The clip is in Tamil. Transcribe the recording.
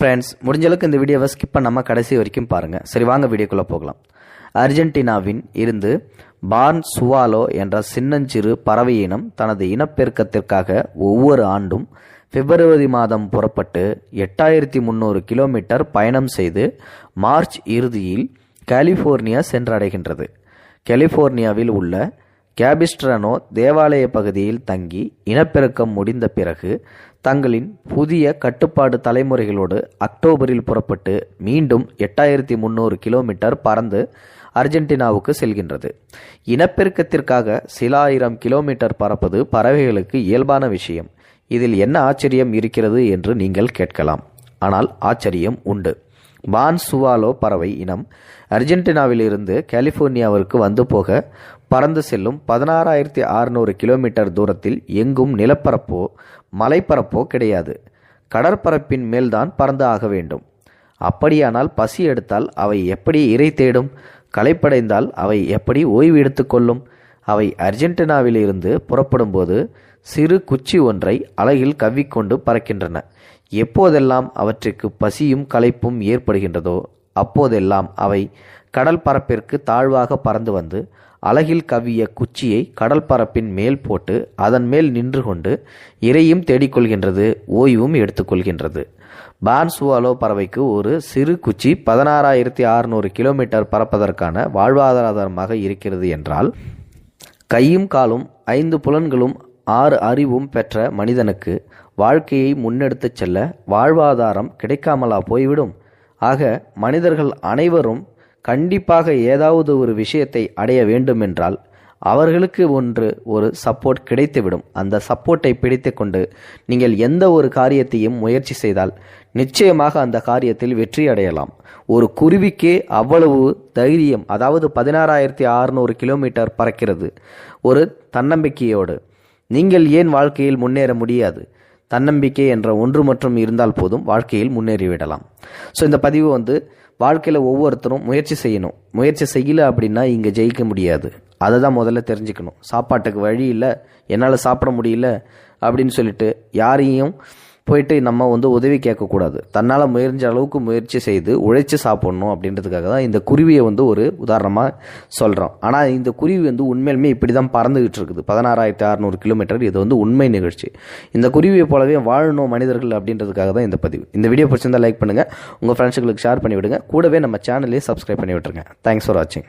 ஃப்ரெண்ட்ஸ் முடிஞ்ச அளவுக்கு இந்த வீடியோவை ஸ்கிப் பண்ணாமல் கடைசி வரைக்கும் பாருங்கள் சரி வாங்க வீடியோக்குள்ளே போகலாம். அர்ஜென்டினாவின் இருந்து பார்ன் சுவாலோ என்ற சின்னஞ்சிறு பறவை இனம் தனது இனப்பெருக்கத்திற்காக ஒவ்வொரு ஆண்டும் பிப்ரவரி மாதம் புறப்பட்டு எட்டாயிரத்தி முந்நூறு கிலோமீட்டர் பயணம் செய்து மார்ச் இறுதியில் கலிஃபோர்னியா சென்றடைகின்றது. கலிஃபோர்னியாவில் உள்ள கேபிஸ்ட்ரனோ தேவாலய பகுதியில் தங்கி இனப்பெருக்கம் முடிந்த பிறகு தங்களின் புதிய கட்டுப்பாடு தலைமுறைகளோடு அக்டோபரில் புறப்பட்டு மீண்டும் எட்டாயிரத்தி முந்நூறு கிலோமீட்டர் பறந்து அர்ஜென்டினாவுக்கு செல்கின்றது. இனப்பெருக்கத்திற்காக சில ஆயிரம் கிலோமீட்டர் பறப்பது பறவைகளுக்கு இயல்பான விஷயம். இதில் என்ன ஆச்சரியம் இருக்கிறது என்று நீங்கள் கேட்கலாம். ஆனால் ஆச்சரியம் உண்டு. பான் சுவாலோ பறவை இனம் அர்ஜென்டினாவிலிருந்து கலிபோர்னியாவிற்கு வந்து போக பறந்து செல்லும் பதினாறாயிரத்தி அறுநூறு கிலோமீட்டர் தூரத்தில் எங்கும் நிலப்பரப்போ மலைப்பரப்போ கிடையாது. கடற்பரப்பின் மேல்தான் பறந்து ஆக வேண்டும். அப்படியானால் பசி எடுத்தால் அவை எப்படி இறை தேடும்? களைப்படைந்தால் அவை எப்படி ஓய்வு எடுத்துக்கொள்ளும் அவை அர்ஜென்டினாவிலிருந்து புறப்படும்போது சிறு குச்சி ஒன்றை அலகில் கவ்விக்கொண்டு பறக்கின்றன. எப்போதெல்லாம் அவற்றுக்கு பசியும் களைப்பும் ஏற்படுகின்றதோ அப்போதெல்லாம் அவை கடல் பரப்பிற்கு தாழ்வாக பறந்து வந்து அலகில் கவ்விய குச்சியை கடல் பரப்பின் மேல் போட்டு அதன் மேல் நின்று கொண்டு இரையும் தேடிக்கொள்கின்றது ஓய்வும் எடுத்துக்கொள்கின்றது. பான்சுவாலோ பறவைக்கு ஒரு சிறு குச்சி பதினாறாயிரத்தி அறுநூறு கிலோமீட்டர் பறப்பதற்கான வாழ்வாதாரமாக இருக்கிறது என்றால் கையும் காலும் ஐந்து புலன்களும் ஆறு அறிவும் பெற்ற மனிதனுக்கு வாழ்க்கையை முன்னெடுத்துச் செல்ல வாழ்வாதாரம் கிடைக்காமலா போய்விடும்? ஆக மனிதர்கள் அனைவரும் கண்டிப்பாக ஏதாவது ஒரு விஷயத்தை அடைய வேண்டுமென்றால் அவர்களுக்கு ஒன்று ஒரு சப்போர்ட் கிடைத்துவிடும். அந்த சப்போர்ட்டை பிடித்து கொண்டு நீங்கள் எந்த ஒரு காரியத்தையும் முயற்சி செய்தால் நிச்சயமாக அந்த காரியத்தில் வெற்றி அடையலாம். ஒரு குருவிக்கே அவ்வளவு தைரியம் அதாவது பதினாறாயிரத்தி அறுநூறு கிலோமீட்டர் பறக்கிறது ஒரு தன்னம்பிக்கையோடு. நீங்கள் ஏன் வாழ்க்கையில் முன்னேற முடியாது? தன்னம்பிக்கை என்ற ஒன்று மற்றும் இருந்தால் போதும் வாழ்க்கையில் முன்னேறிவிடலாம். ஸோ இந்த பதிவு வந்து வாழ்க்கையில் ஒவ்வொருத்தரும் முயற்சி செய்யணும். முயற்சி செய்யல அப்படின்னா இங்கே ஜெயிக்க முடியாது. அதை தான் முதல்ல தெரிஞ்சுக்கணும். சாப்பாட்டுக்கு வழி இல்லை என்னால் சாப்பிட முடியல அப்படின்னு சொல்லிட்டு யாரையும் போயிட்டு நம்ம வந்து உதவி கேட்கக்கூடாது. தன்னால் முயன்ற அளவுக்கு முயற்சி செய்து உழைச்சி சாப்பிடணும் அப்படின்றதுக்காக தான் இந்த குருவியை வந்து ஒரு உதாரணமாக சொல்கிறோம் ஆனால் இந்த குருவி வந்து உண்மையிலுமே இப்படி தான் பறந்துகிட்டு இருக்குது. பதினாறாயிரத்தி அறநூறு கிலோமீட்டர் இது வந்து உண்மை நிகழ்ச்சி. இந்த குருவியை போலவே வாழணும் மனிதர்கள் அப்படின்றதுக்காக தான் இந்த பதிவு. இந்த வீடியோ பிடிச்சிருந்தால் லைக் பண்ணுங்கள் உங்கள் ஃப்ரெண்ட்ஸுங்களுக்கு ஷேர் பண்ணிவிடுங்க. கூடவே நம்ம சேனலையும் சப்ஸ்கிரைப் பண்ணி விட்டுருங்க தேங்க்ஸ் ஃபார் வாட்சிங்